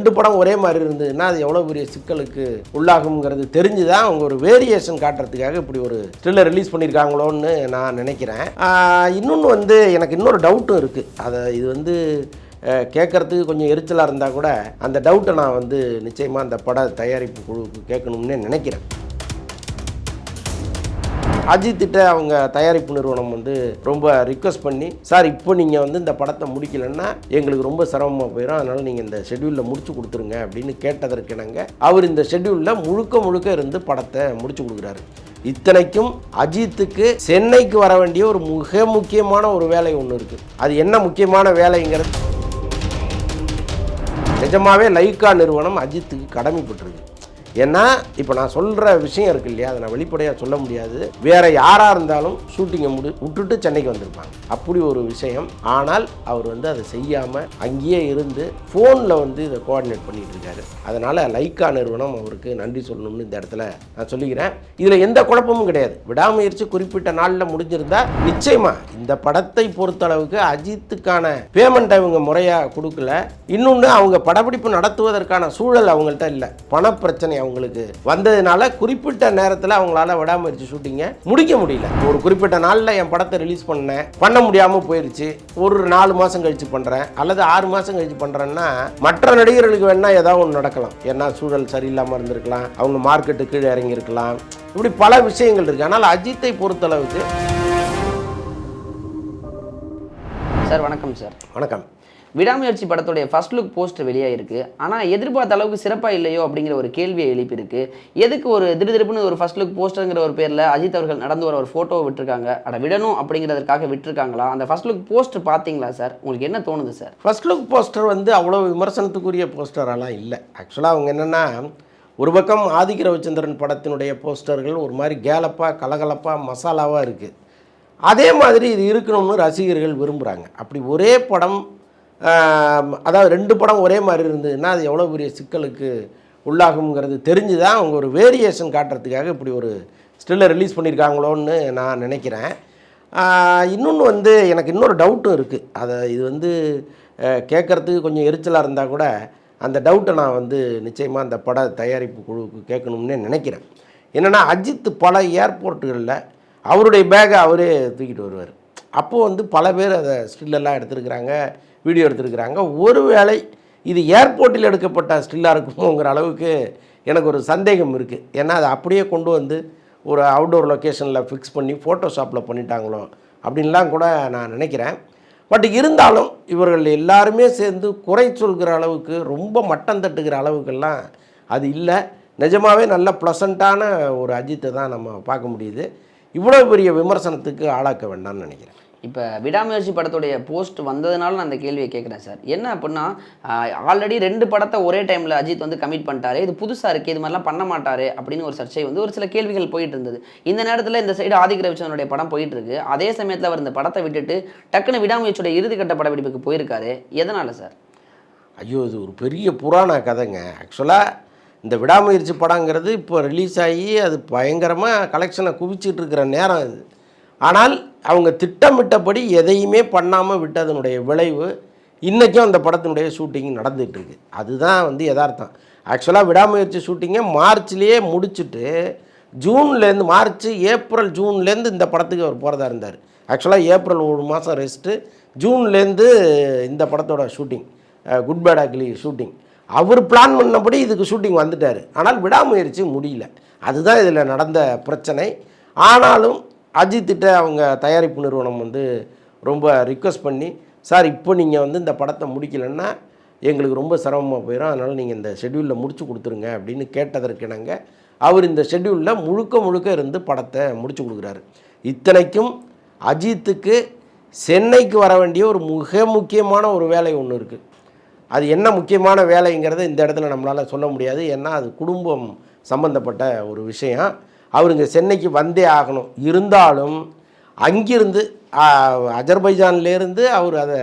ரெண்டு படம் ஒரே மாதிரி இருந்ததுன்னா அது எவ்வளோ பெரிய சிக்கலுக்கு உள்ளாகுங்கிறது தெரிஞ்சு தான் அவங்க ஒரு வேரியேஷன் காட்டுறதுக்காக இப்படி ஒரு த்ரில்லர் ரிலீஸ் பண்ணியிருக்காங்களோன்னு நான் நினைக்கிறேன். இன்னொன்று வந்து எனக்கு இன்னொரு டவுட்டும் இருக்குது அதை இது வந்து கேட்குறதுக்கு கேட்கறதுக்கு கொஞ்சம் எரிச்சலாக இருந்தால் கூட அந்த டவுட்டை நான் வந்து நிச்சயமாக அந்த பட தயாரிப்பு குழுவுக்கு கேட்கணும்னு நினைக்கிறேன். அஜித்திட்ட அவங்க தயாரிப்பு நிறுவனம் வந்து ரொம்ப ரிக்வஸ்ட் பண்ணி சார் இப்போ நீங்கள் வந்து இந்த படத்தை முடிக்கலன்னா எங்களுக்கு ரொம்ப சிரமமாக போயிடும் அதனால் நீங்கள் இந்த ஷெட்யூலில் முடிச்சு கொடுத்துருங்க அப்படின்னு கேட்டதற்கு நாங்கள் அவர் இந்த ஷெட்யூலில் முழுக்க முழுக்க இருந்து படத்தை முடிச்சு கொடுக்குறாரு. இத்தனைக்கும் அஜித்துக்கு சென்னைக்கு வர வேண்டிய ஒரு மிக முக்கியமான ஒரு வேலை ஒன்று இருக்குது அது என்ன முக்கியமான வேலைங்கிறது. நிஜமாவே லைக்கா நிறுவனம் அஜித்துக்கு கடமைப்பட்டிருக்கு. ஏன்னா இப்போ நான் சொல்கிற விஷயம் இருக்கு இல்லையா? அதை நான் வெளிப்படையாக சொல்ல முடியாது. வேற யாராக இருந்தாலும் ஷூட்டிங்கை முடி விட்டுட்டு சென்னைக்கு வந்திருப்பாங்க. அப்படி ஒரு விஷயம். ஆனால் அவர் வந்து அதை செய்யாமல் அங்கேயே இருந்து ஃபோனில் வந்து இதை கோஆர்டினேட் பண்ணிகிட்டு இருக்காரு. அதனால் லைக்கா நிறுவனம் அவருக்கு நன்றி சொல்லணும்னு இந்த இடத்துல நான் சொல்லிக்கிறேன். இதில் எந்த குழப்பமும் கிடையாது. விடாமுயற்சி குறிப்பிட்ட நாளில் முடிஞ்சிருந்தா நிச்சயமாக இந்த படத்தை பொறுத்தளவுக்கு அஜித்துக்கான பேமெண்ட் அவங்க முறையாக கொடுக்கல. இன்னொன்று அவங்க படப்பிடிப்பு நடத்துவதற்கான சூழல் அவங்கள்ட்ட இல்லை. பணப்பிரச்சனை அவங்களுக்கு. வந்ததுனால குறிப்பிட்ட நேரத்தில் அவங்களால விடாமுயற்சி ஷூட்டிங்கை முடிக்க முடியல. ஒரு குறிப்பிட்ட நாளில் என் படத்தை ரிலீஸ் பண்ணேன். பண்ண முடியாமல் போயிருச்சு. ஒரு நாலு மாதம் கழிச்சு பண்ணுறேன் அல்லது ஆறு மாதம் கழிச்சு பண்ணுறேன்னா மற்ற நடிகர்களுக்கு வேணால் ஏதாவது ஒன்று நடக்கலாம். ஏன்னா சூழல் சரியில்லாமல் இருந்திருக்கலாம். அவங்க மார்க்கெட்டு கீழே இறங்கியிருக்கலாம். இப்படி பல விஷயங்கள் இருக்குது ஆனால் அஜித்தை பொறுத்தளவுக்கு சார் வணக்கம் சார். வணக்கம். விடாமுயற்சி படத்துடைய ஃபர்ஸ்ட் லுக் போஸ்டர் வெளியாயிருக்கு. ஆனால் எதிர்பார்த்த அளவுக்கு சிறப்பாக இல்லையோ அப்படிங்கிற ஒரு கேள்வியை எழுப்பியிருக்கு. எதுக்கு ஒரு திடுதிருப்புன்னு ஒரு ஃபர்ஸ்ட் லுக் போஸ்டருங்கிற ஒரு பேரில் அஜித் அவர்கள் நடந்து வர ஒரு ஃபோட்டோவை விட்டுருக்காங்க. அட விடணும் அப்படிங்கிறதுக்காக விட்டுருக்காங்களா? அந்த ஃபர்ஸ்ட் லுக் போஸ்டர் பார்த்தீங்களா சார் உங்களுக்கு என்ன தோணுது சார் ஃபர்ஸ்ட் லுக் போஸ்டர் வந்து அவ்வளோ விமர்சனத்துக்குரிய போஸ்டரெல்லாம் இல்லை. ஆக்சுவலாக அவங்க என்னென்னா ஒரு பக்கம் ஆதிக்க ரவிச்சந்திரன் படத்தினுடைய போஸ்டர்கள் ஒரு மாதிரி கேலப்பாக கலகலப்பாக மசாலாவாக இருக்குது அதே மாதிரி இது இருக்கணும்னு ரசிகர்கள் விரும்புகிறாங்க அப்படி ஒரே படம் அதாவது ரெண்டு படம் ஒரே மாதிரி இருந்ததுன்னா அது எவ்வளோ பெரிய சிக்கலுக்கு உள்ளாகுங்கிறது தெரிஞ்சு தான் அவங்க ஒரு வேரியேஷன் காட்டுறதுக்காக இப்படி ஒரு ஸ்டில்லை ரிலீஸ் பண்ணியிருக்காங்களோன்னு நான் நினைக்கிறேன். இன்னொன்று வந்து எனக்கு இன்னொரு டவுட்டும் இருக்குது அதை இது வந்து கேட்குறதுக்கு கொஞ்சம் எரிச்சலாக இருந்தால் கூட அந்த டவுட்டை நான் வந்து நிச்சயமாக அந்த பட தயாரிப்பு குழுவுக்கு கேட்கணும்னே நினைக்கிறேன். என்னென்னா அஜித் பல ஏர்போர்ட்டுகளில் அவருடைய பேக்கை அவரே தூக்கிட்டு வருவார். அப்போது வந்து பல பேர் அதை ஸ்டில்லெல்லாம் எடுத்திருக்கிறாங்க. வீடியோ எடுத்திருக்கிறாங்க. ஒருவேளை இது ஏர்போர்ட்டில் எடுக்கப்பட்ட ஸ்டில்லாக இருக்குமோங்கிற அளவுக்கு எனக்கு ஒரு சந்தேகம் இருக்குது ஏன்னா அதை அப்படியே கொண்டு வந்து ஒரு அவுட்டோர் லொக்கேஷனில் ஃபிக்ஸ் பண்ணி ஃபோட்டோஷாப்பில் பண்ணிட்டாங்களோ அப்படின்லாம் கூட நான் நினைக்கிறேன். பட் இருந்தாலும் இவர்கள் எல்லாருமே சேர்ந்து குறை சொல்கிற அளவுக்கு ரொம்ப மட்டம் தட்டுகிற அளவுக்கெல்லாம் அது இல்லை. நிஜமாவே நல்ல ப்ளசண்ட்டான ஒரு அஜித்தை தான் நம்ம பார்க்க முடியுது. இவ்வளோ பெரிய விமர்சனத்துக்கு ஆளாக்க வேண்டாம்னு நினைக்கிறேன். இப்போ விடாமுயற்சி படத்துடைய போஸ்ட் வந்ததுனால நான் அந்த கேள்வியை கேட்குறேன் சார். என்ன அப்படின்னா ஆல்ரெடி ரெண்டு படத்தை ஒரே டைமில் அஜித் வந்து கமிட் பண்ணிட்டாரு. இது புதுசாக இருக்குது இது மாதிரிலாம் பண்ண மாட்டாரு அப்படின்னு ஒரு சர்ச்சை வந்து ஒரு சில கேள்விகள் போயிட்டு இருந்தது. இந்த நேரத்தில் இந்த சைடு ஆதிக்க ரவிச்சந்திரனுடைய படம் போயிட்டு இருக்கு. அதே சமயத்தில் அவர் இந்த படத்தை விட்டுட்டு டக்குன்னு விடாமுயற்சியோட இறுதிக்கட்ட படப்பிடிப்புக்கு போயிருக்காரு. எதனால சார்? ஐயோ இது ஒரு பெரிய புராண கதைங்க. ஆக்சுவலாக இந்த விடாமுயற்சி படங்கிறது இப்போ ரிலீஸ் ஆகி அது பயங்கரமாக கலெக்ஷனை குவிச்சிட்டு இருக்கிற நேரம் இது. ஆனால் அவங்க திட்டமிட்டபடி எதையுமே பண்ணாமல் விட்டதனுடைய விளைவு இன்றைக்கும் அந்த படத்தினுடைய ஷூட்டிங் நடந்துகிட்டு இருக்குது அதுதான் வந்து யதார்த்தம். ஆக்சுவலாக விடாமுயற்சி ஷூட்டிங்கை மார்ச்லேயே முடிச்சுட்டு ஜூன்லேருந்து மார்ச் ஏப்ரல் ஜூன்லேருந்து இந்த படத்துக்கு அவர் போகிறதா இருந்தார். ஆக்சுவலாக ஏப்ரல் ஒரு மாதம் ரெஸ்ட்டு ஜூன்லேருந்து இந்த படத்தோட shooting Good Bad Ugly shooting அவர் பிளான் பண்ணபடி இதுக்கு ஷூட்டிங் வந்துட்டார். ஆனால் விடாமுயற்சி முடியல. அதுதான் இதில் நடந்த பிரச்சனை. ஆனாலும் அஜித்திட்ட அவங்க தயாரிப்பு நிறுவனம் வந்து ரொம்ப ரிக்வஸ்ட் பண்ணி சார் இப்போ நீங்கள் வந்து இந்த படத்தை முடிக்கலைன்னா எங்களுக்கு ரொம்ப சிரமமாக போயிடும் அதனால் நீங்கள் இந்த ஷெட்யூலில் முடிச்சு கொடுத்துருங்க அப்படின்னு கேட்டதற்கிடங்க அவர் இந்த ஷெட்யூலில் முழுக்க முழுக்க இருந்து படத்தை முடிச்சு கொடுக்குறாரு. இத்தனைக்கும் அஜித்துக்கு சென்னைக்கு வர வேண்டிய ஒரு மிக முக்கியமான ஒரு வேலை ஒன்று இருக்குது அது என்ன முக்கியமான வேலைங்கிறத இந்த இடத்துல நம்மளால் சொல்ல முடியாது. ஏன்னா அது குடும்பம் சம்பந்தப்பட்ட ஒரு விஷயம். அவருங்க சென்னைக்கு வந்தே ஆகணும். இருந்தாலும் அங்கிருந்து அஜர்பைஜான்லேருந்து அவர் அதை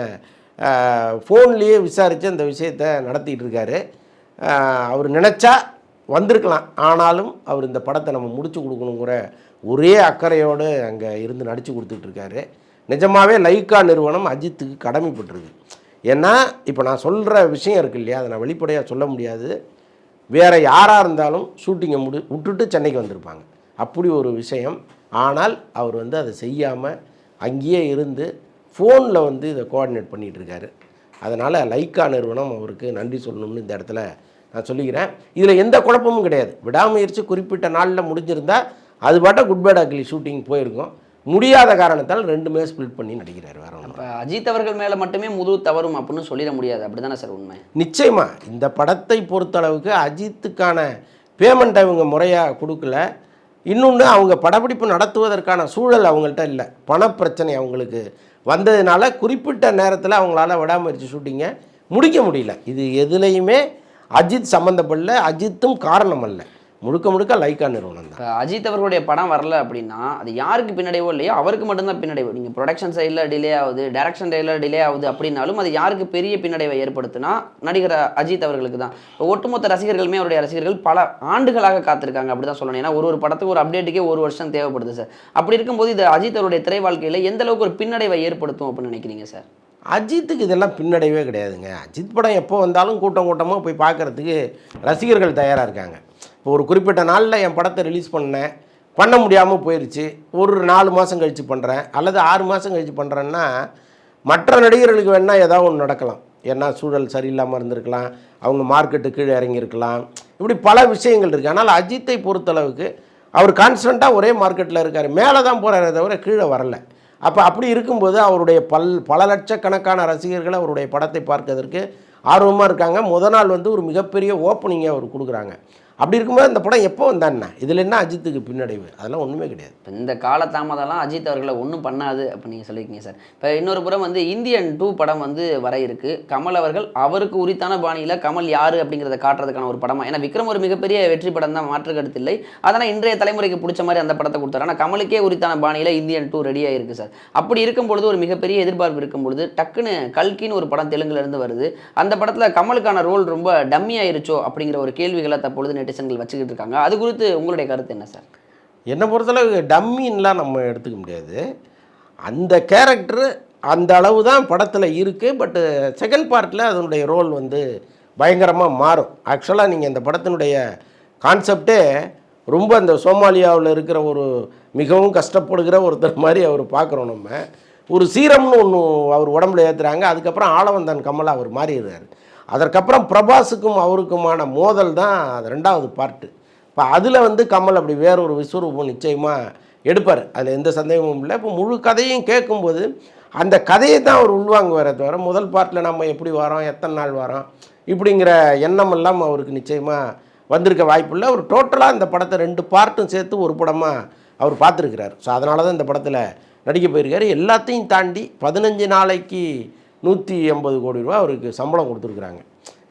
ஃபோன்லேயே விசாரித்து அந்த விஷயத்தை நடத்திட்டு இருக்காரு. அவர் நினச்சா வந்திருக்கலாம். ஆனாலும் அவர் இந்த படத்தை நம்ம முடிச்சு கொடுக்கணுங்கிற ஒரே அக்கறையோடு அங்கே இருந்து நடித்து கொடுத்துட்ருக்காரு நிஜமாகவே லைக்கா நிறுவனம் அஜித்துக்கு கடமைப்பட்டிருக்கு. ஏன்னா இப்போ நான் சொல்கிற விஷயம் இருக்கு இல்லையா? அதை நான் வெளிப்படையாக சொல்ல முடியாது. வேறு யாராக இருந்தாலும் ஷூட்டிங்கை முடி விட்டுட்டு சென்னைக்கு வந்திருப்பாங்க. அப்படி ஒரு விஷயம். ஆனால் அவர் வந்து அதை செய்யாமல் அங்கேயே இருந்து ஃபோனில் வந்து இதை கோஆர்டினேட் பண்ணிகிட்டு இருக்காரு. அதனால் லைக்கா நிறுவனம் அவருக்கு நன்றி சொல்லணும்னு இந்த இடத்துல நான் சொல்லிக்கிறேன். இதில் எந்த குழப்பமும் கிடையாது. விடாமுயற்சி குறிப்பிட்ட நாளில் முடிஞ்சிருந்தா அது பாட்ட குட் பேட் அக்லி ஷூட்டிங் போயிருக்கும். முடியாத காரணத்தால் ரெண்டுமே ஸ்ப்ளிட் பண்ணி நடிக்கிறார் வேற இப்போ அஜித் அவர்கள் மேலே மட்டுமே முழு தவறும் அப்படின்னு சொல்லிட முடியாது. அப்படிதானே சார் உண்மை? நிச்சயமா. இந்த படத்தை பொறுத்தளவுக்கு அஜித்துக்கான பேமெண்ட் அவங்க முறையாக கொடுக்கல. இன்னொன்று அவங்க படப்பிடிப்பு நடத்துவதற்கான சூழல் அவங்கள்ட்ட இல்லை. பணப்பிரச்சனை அவங்களுக்கு வந்ததுனால குறிப்பிட்ட நேரத்தில் அவங்களால விடாமுயற்சி ஷூட்டிங்கை முடிக்க முடியல. இது எதுலேயுமே அஜித் சம்மந்தப்படல அஜித்தும் காரணம் அல்ல. முழுக்க முழுக்க லைக்கா நிறுவனம் தான். அஜித் அவர்களுடைய படம் வரல அப்படின்னா அது யாருக்கு பின்னடைவோ இல்லையோ அவருக்கு மட்டும்தான் பின்னடைவு. நீங்கள் ப்ரொடக்ஷன் சைடில் டிலே ஆகுது டேரக்ஷன் சைடில் டிலே ஆகுது அப்படின்னாலும் அது யாருக்கு பெரிய பின்னடைவை ஏற்படுத்துனா நடிகர் அஜித் அவர்களுக்கு தான். ஒட்டுமொத்த ரசிகர்களுமே அவருடைய ரசிகர்கள் பல ஆண்டுகளாக காத்திருக்காங்க அப்படி தான் சொல்லணும். ஏன்னா ஒரு ஒரு படத்துக்கு ஒரு அப்டேட்டுக்கே ஒரு வருஷம் தேவைப்படுது சார் அப்படி இருக்கும்போது இது அஜித் அவருடைய திரை வாழ்க்கையில் எந்த அளவுக்கு ஒரு பின்னடைவை ஏற்படுத்தும் அப்படின்னு நினைக்கிறீங்க சார் அஜித்துக்கு இதெல்லாம் பின்னடைவே கிடையாதுங்க. அஜித் படம் எப்போ வந்தாலும் கூட்டம் கூட்டமாக போய் பார்க்கறதுக்கு ரசிகர்கள் தயாராக இருக்காங்க. இப்போ ஒரு குறிப்பிட்ட நாளில் என் படத்தை ரிலீஸ் பண்ணேன். பண்ண முடியாமல் போயிடுச்சு ஒரு நாலு மாதம் கழித்து பண்ணுறேன் அல்லது ஆறு மாதம் கழித்து பண்ணுறேன்னா மற்ற நடிகர்களுக்கு வேணால் ஏதாவது ஒன்று நடக்கலாம். ஏன்னா சூழல் சரியில்லாமல் இருந்திருக்கலாம். அவங்க மார்க்கெட்டு கீழே இறங்கியிருக்கலாம். இப்படி பல விஷயங்கள் இருக்குது ஆனால் அஜித்தை பொறுத்தளவுக்கு அவர் கான்ஸ்டண்ட்டாக ஒரே மார்க்கெட்டில் இருக்கார். மேலே தான் போகிறாரே தவிர கீழே வரல. அப்போ அப்படி இருக்கும்போது அவருடைய பல் பல லட்சக்கணக்கான ரசிகர்கள் அவருடைய படத்தை பார்க்கறதற்கு ஆர்வமாக இருக்காங்க. முத நாள் வந்து ஒரு மிகப்பெரிய ஓப்பனிங்கை அவர் கொடுக்குறாங்க. அப்படி இருக்கும்போது இந்த படம் எப்போ வந்தாண்ணா இதில் என்ன அஜித்துக்கு பின்னடைவு? அதெல்லாம் ஒன்றுமே கிடையாது. இப்போ இந்த காலதாமதம்லாம் அஜித் அவர்களை ஒன்றும் பண்ணாது அப்படி நீங்கள் சொல்லியிருக்கீங்க சார். இப்போ இன்னொரு புறம் வந்து இந்தியன் டூ படம் வந்து வர இருக்கு. கமல் அவர்கள் அவருக்கு உரித்தான பாணியில் கமல் யார் அப்படிங்கிறத காட்டுறதுக்கான ஒரு படமா? ஏன்னா விக்ரம் ஒரு மிகப்பெரிய வெற்றி படம் தான் மாற்று கருத்து இல்லை. அதனால் இன்றைய தலைமுறைக்கு பிடிச்ச மாதிரி அந்த படத்தை கொடுத்தாரு. ஆனால் கமலுக்கே உரித்தான பாணியில் இந்தியன் டூ ரெடியாக இருக்குது சார். அப்படி இருக்கும் பொழுது ஒரு மிகப்பெரிய எதிர்பார்ப்பு இருக்கும் பொழுது டக்குன்னு கல்கின்னு ஒரு படம் தெலுங்குலேருந்து வருது. அந்த படத்தில் கமலுக்கான ரோல் ரொம்ப டம்மி ஆயிருச்சோ அப்படிங்கிற ஒரு கேள்விகளை தற்பொழுது நெட்டிசன்கள் வச்சுக்கிட்டு இருக்காங்க. அது குறித்து உங்களுடைய கருத்து என்ன சார்? என்னை பொறுத்தளவு டம்மின்லாம் நம்ம எடுத்துக்க முடியாது. அந்த கேரக்டரு அந்த அளவு தான் படத்தில் இருக்குது பட்டு செகண்ட் பார்ட்டில் அதனுடைய ரோல் வந்து பயங்கரமாக மாறும். ஆக்சுவலாக நீங்கள் இந்த படத்தினுடைய கான்செப்டே ரொம்ப அந்த சோமாலியாவில் இருக்கிற ஒரு மிகவும் கஷ்டப்படுகிற ஒருத்தர் மாதிரி அவர் பார்க்குறோம் நம்ம. ஒரு சீரம்னு ஒன்று அவர் உடம்புல ஏற்றுறாங்க அதுக்கப்புறம் ஆளவந்தான் கமலா அவர் மாறிடுறாரு. அதற்கப்புறம் பிரபாஸுக்கும் அவருக்குமான மோதல் தான் அது ரெண்டாவது பார்ட்டு இப்போ அதில் வந்து கமல் அப்படி வேற ஒரு விஸ்வரூபம் நிச்சயமாக எடுப்பார். அதில் எந்த சந்தேகமும் இல்லை. இப்போ முழு கதையும் கேட்கும்போது அந்த கதையை தான் அவர் உள்வாங்குவாரே தவிர முதல் பார்ட்டில் நம்ம எப்படி வரோம் எத்தனை நாள் வரோம் இப்படிங்கிற எண்ணம் எல்லாம் அவருக்கு நிச்சயமாக வந்திருக்க வாய்ப்பில்லை அவர் டோட்டலாக இந்த படத்தை ரெண்டு பார்ட்டும் சேர்த்து ஒரு படமாக அவர் பார்த்துருக்கிறார். ஸோ அதனால தான் இந்த படத்தில் நடிக்க போயிருக்காரு. எல்லாத்தையும் தாண்டி பதினஞ்சு நாளைக்கு நூற்றி எண்பது கோடி ரூபா அவருக்கு சம்பளம் கொடுத்துருக்குறாங்க.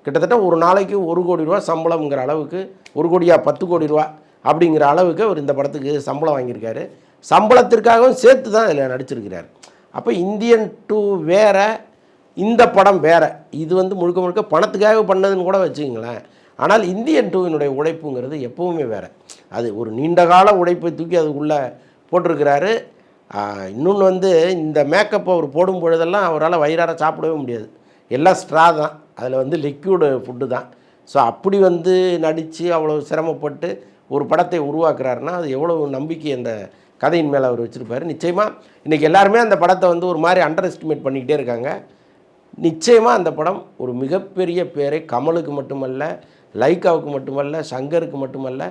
கிட்டத்தட்ட ஒரு நாளைக்கு ஒரு கோடி ரூபா சம்பளம்ங்கிற அளவுக்கு ஒரு கோடியா பத்து கோடி ரூபா அப்படிங்கிற அளவுக்கு அவர் இந்த படத்துக்கு சம்பளம் வாங்கியிருக்காரு. சம்பளத்திற்காகவும் சேர்த்து தான் இதில் நடிச்சிருக்கிறார். அப்போ இந்தியன் டூ வேற இந்த படம் வேறு. இது வந்து முழுக்க முழுக்க பணத்துக்காக பண்ணதுன்னு கூட வச்சுக்கங்களேன். ஆனால் இந்தியன் டூவினுடைய உழைப்புங்கிறது எப்போவுமே வேறு. அது ஒரு நீண்டகால உழைப்பை தூக்கி அதுக்குள்ளே போட்டிருக்கிறாரு. இன்னொன்று வந்து இந்த மேக்கப் அவர் போடும் பொழுதெல்லாம் அவரால் வயிறார சாப்பிடவே முடியாது. எல்லாம் ஸ்ட்ரா தான். அதில் வந்து லிக்யூடு ஃபுட்டு தான். ஸோ அப்படி வந்து நடித்து அவ்வளோ சிரமப்பட்டு ஒரு படத்தை உருவாக்குறாருன்னா அது எவ்வளோ நம்பிக்கை அந்த கதையின் மேலே அவர் வச்சுருப்பார். நிச்சயமாக இன்றைக்கி எல்லாருமே அந்த படத்தை வந்து ஒரு மாதிரி அண்டர் எஸ்டிமேட் பண்ணிக்கிட்டே இருக்காங்க. நிச்சயமாக அந்த படம் ஒரு மிகப்பெரிய பேரை கமலுக்கு மட்டுமல்ல லைக்காவுக்கு மட்டுமல்ல சங்கருக்கு மட்டுமல்ல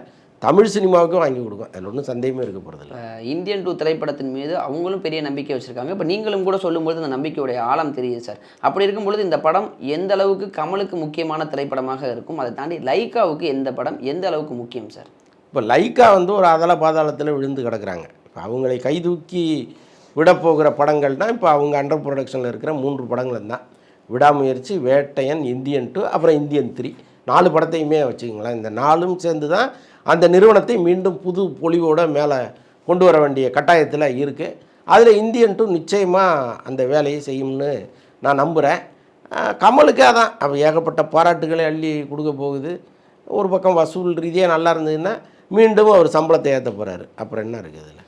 தமிழ் சினிமாவுக்கும் வாங்கி கொடுக்கும். அதில் ஒன்றும் சந்தேகமே இருக்க போகிறதில்ல இந்தியன் டூ திரைப்படத்தின் மீது அவங்களும் பெரிய நம்பிக்கை வச்சிருக்காங்க. இப்போ நீங்களும் கூட சொல்லும்போது அந்த நம்பிக்கையுடைய ஆழம் தெரியுது சார் அப்படி இருக்கும்பொழுது இந்த படம் எந்த அளவுக்கு கமலுக்கு முக்கியமான திரைப்படமாக இருக்கும் அதை தாண்டி லைக்காவுக்கு எந்த படம் எந்த அளவுக்கு முக்கியம் சார் இப்போ லைக்கா வந்து ஒரு அதல பாதாளத்தில் விழுந்து கிடக்குறாங்க. இப்போ அவங்களை கைதூக்கி விடப்போகிற படங்கள்னால் இப்போ அவங்க அண்டர் ப்ரொடக்ஷனில் இருக்கிற மூன்று படங்கள் தான். விடாமுயற்சி வேட்டையன் இந்தியன் டூ அப்புறம் இந்தியன் த்ரீ நாலு படத்தையுமே வச்சுக்கிங்களேன். இந்த நாலும் சேர்ந்து தான் அந்த நிறுவனத்தை மீண்டும் புது பொலிவோட மேலே கொண்டு வர வேண்டிய கட்டாயத்தில் இருக்குது அதில் இந்தியன் டூ நிச்சயமாக அந்த வேலையை செய்யும்னு நான் நம்புகிறேன் அஹ் கமலுக்கு அதான். அப்போ ஏகப்பட்ட பாராட்டுகளை அள்ளி கொடுக்க போகுது. ஒரு பக்கம் வசூல் ரீதியாக நல்லா இருந்ததுன்னா மீண்டும் அவர் சம்பளத்தை ஏற்ற போகிறாரு அப்புறம் என்ன இருக்குது அதில்